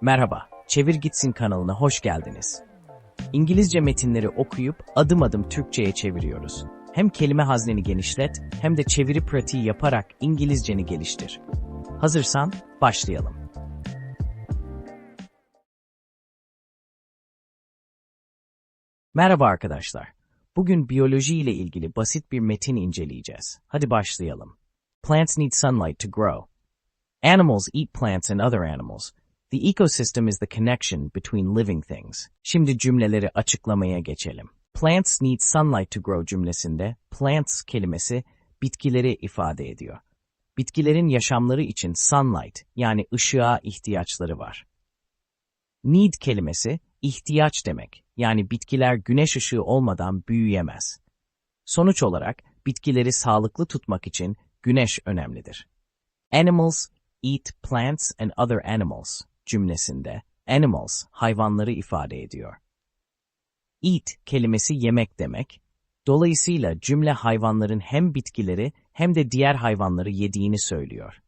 Merhaba, Çevir Gitsin kanalına hoş geldiniz. İngilizce metinleri okuyup adım adım Türkçe'ye çeviriyoruz. Hem kelime hazneni genişlet hem de çeviri pratiği yaparak İngilizceni geliştir. Hazırsan başlayalım. Merhaba arkadaşlar. Bugün biyoloji ile ilgili basit bir metin inceleyeceğiz. Hadi başlayalım. Plants need sunlight to grow. Animals eat plants and other animals. The ecosystem is the connection between living things. Şimdi cümleleri açıklamaya geçelim. Plants need sunlight to grow cümlesinde plants kelimesi bitkileri ifade ediyor. Bitkilerin yaşamları için sunlight yani ışığa ihtiyaçları var. Need kelimesi ihtiyaç demek. Yani bitkiler güneş ışığı olmadan büyüyemez. Sonuç olarak bitkileri sağlıklı tutmak için güneş önemlidir. Animals eat plants and other animals cümlesinde animals hayvanları ifade ediyor. Eat kelimesi yemek demek. Dolayısıyla cümle hayvanların hem bitkileri hem de diğer hayvanları yediğini söylüyor.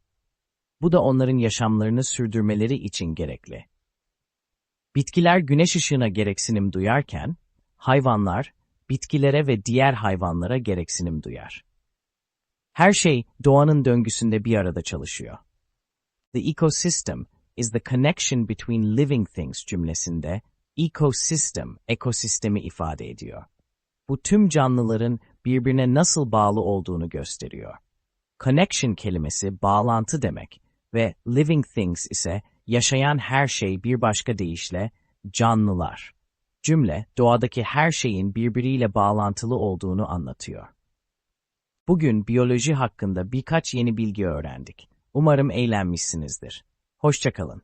Bu da onların yaşamlarını sürdürmeleri için gerekli. Bitkiler güneş ışığına gereksinim duyarken, hayvanlar bitkilere ve diğer hayvanlara gereksinim duyar. Her şey doğanın döngüsünde bir arada çalışıyor. The ecosystem is the connection between living things cümlesinde ecosystem, ekosistemi ifade ediyor. Bu tüm canlıların birbirine nasıl bağlı olduğunu gösteriyor. Connection kelimesi bağlantı demek ve living things ise yaşayan her şey bir başka deyişle canlılar. Cümle doğadaki her şeyin birbiriyle bağlantılı olduğunu anlatıyor. Bugün biyoloji hakkında birkaç yeni bilgi öğrendik. Umarım eğlenmişsinizdir. Hoşçakalın.